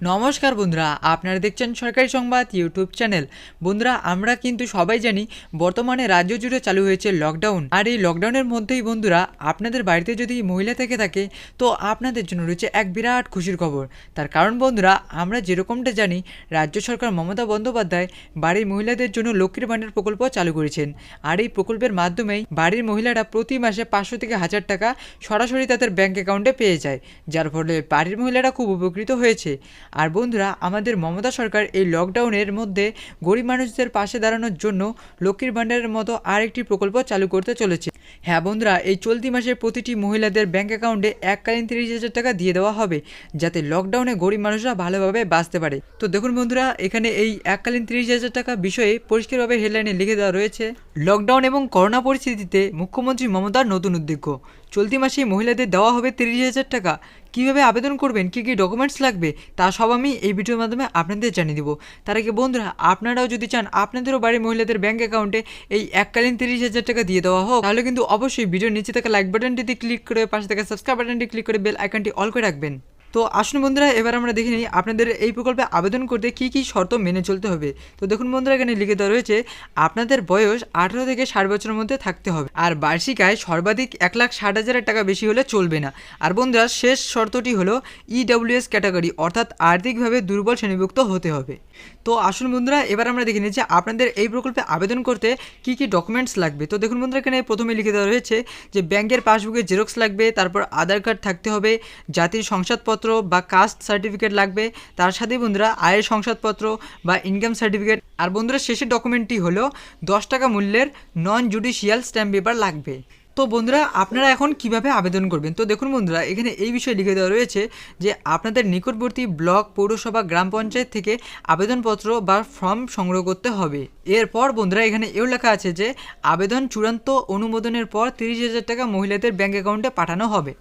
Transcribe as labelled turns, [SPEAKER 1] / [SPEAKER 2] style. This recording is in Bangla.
[SPEAKER 1] নমস্কার বন্ধুরা, আপনারা দেখছেন সরকারি সংবাদ ইউটিউব চ্যানেল। বন্ধুরা, আমরা কিন্তু সবাই জানি বর্তমানে রাজ্য জুড়ে চালু হয়েছে লকডাউন আর এই লকডাউনের মধ্যেই বন্ধুরা, আপনাদের বাড়িতে যদি মহিলা থেকে থাকে, তো আপনাদের জন্য রয়েছে এক বিরাট খুশির খবর। তার কারণ বন্ধুরা, আমরা যেরকমটা জানি, রাজ্য সরকার মমতা বন্দ্যোপাধ্যায় বাড়ির মহিলাদের জন্য লক্ষ্মীর ভাণ্ডার প্রকল্প চালু করেছেন। আর এই প্রকল্পের মাধ্যমেই বাড়ির মহিলারা প্রতি মাসে পাঁচশো থেকে হাজার টাকা সরাসরি তাদের ব্যাংক অ্যাকাউন্টে পেয়ে যায়। যার ফলে বাড়ির মহিলারা খুব উপকৃত হয়েছে। আর বন্ধুরা, আমাদের মমতা সরকার এই লকডাউনের মধ্যে গরিব মানুষদের পাশে দাঁড়ানোর জন্য লক্ষ্মীর ভাণ্ডারের মতো আরেকটি প্রকল্প চালু করতে চলেছে। হ্যাঁ বন্ধুরা, এই চলতি মাসে প্রতিটি মহিলাদের ব্যাংক অ্যাকাউন্টে এককালীন তিরিশ হাজার টাকা দিয়ে দেওয়া হবে, যাতে লকডাউনে গরিব মানুষরা ভালোভাবে বাঁচতে পারে। তো দেখুন বন্ধুরা, এখানে এই এককালীন তিরিশ হাজার টাকা বিষয়ে পরিষ্কারভাবে হেডলাইনে লিখে দেওয়া রয়েছে লকডাউন এবং করোনা পরিস্থিতিতে মুখ্যমন্ত্রী মমতার নতুন উদ্যোগ। চলতি মাসে মহিলাদের দেওয়া হবে তিরিশ হাজার টাকা। কীভাবে আবেদন করবেন, কী কী ডকুমেন্টস লাগবে, তা সব আমি এই ভিডিওর মাধ্যমে আপনাদের জানিয়ে দেবো। তার আগে বন্ধুরা, আপনারাও যদি চান আপনাদেরও বাড়ির মহিলাদের ব্যাঙ্ক অ্যাকাউন্টে এই এককালীন তিরিশ হাজার টাকা দিয়ে দেওয়া হোক, তাহলে কিন্তু অবশ্যই ভিডিওর নিচে থাকা লাইক বাটনটিতে ক্লিক করে, পাশে থাকা সাবস্ক্রাইব বাটনটি ক্লিক করে বেল আইকনটি অল করে রাখবেন। তো আসুন বন্ধুরা, এবার আমরা দেখে নিই আপনাদের এই প্রকল্পে আবেদন করতে কী কী শর্ত মেনে চলতে হবে। তো দেখুন বন্ধুরা, এখানে লিখে দেওয়া রয়েছে, আপনাদের বয়স আঠারো থেকে ষাট বছরের মধ্যে থাকতে হবে আর বার্ষিক আয় সর্বাধিক এক লাখ ষাট হাজারের টাকা বেশি হলে চলবে না। আর বন্ধুরা, শেষ শর্তটি হলো ইডব্লিউএস ক্যাটাগরি, অর্থাৎ আর্থিকভাবে দুর্বল শ্রেণীভুক্ত হতে হবে। তো আসুন বন্ধুরা, এবার আমরা দেখে নিই যে আপনাদের এই প্রকল্পে আবেদন করতে কী কী ডকুমেন্টস লাগবে। তো দেখুন বন্ধুরা, এখানে প্রথমে লিখে দেওয়া রয়েছে যে ব্যাংকের পাসবুকে জেরক্স লাগবে, তারপর আধার কার্ড থাকতে হবে, জাতির শংসাদপত্র বা কাস্ট সার্টিফিকেট লাগবে, তার সাথে বন্ধুরা আয়ের শংসাদপত্র বা ইনকাম সার্টিফিকেট আর বন্ধুরা, শেষের ডকুমেন্টটি হলো দশ টাকা মূল্যের নন জুডিশিয়াল স্ট্যাম্প পেপার লাগবে। তো বন্ধুরা, আপনারা এখন কীভাবে আবেদন করবেন? তো দেখুন বন্ধুরা, এখানে এই বিষয়ে লিখে দেওয়া রয়েছে যে আপনাদের নিকটবর্তী ব্লক, পৌরসভা, গ্রাম পঞ্চায়েত থেকে আবেদনপত্র বা ফর্ম সংগ্রহ করতে হবে। এরপর বন্ধুরা, এখানে এও লেখা আছে যে, আবেদন চূড়ান্ত অনুমোদনের পর তিরিশ হাজার টাকা মহিলাদের ব্যাঙ্ক অ্যাকাউন্টে পাঠানো হবে।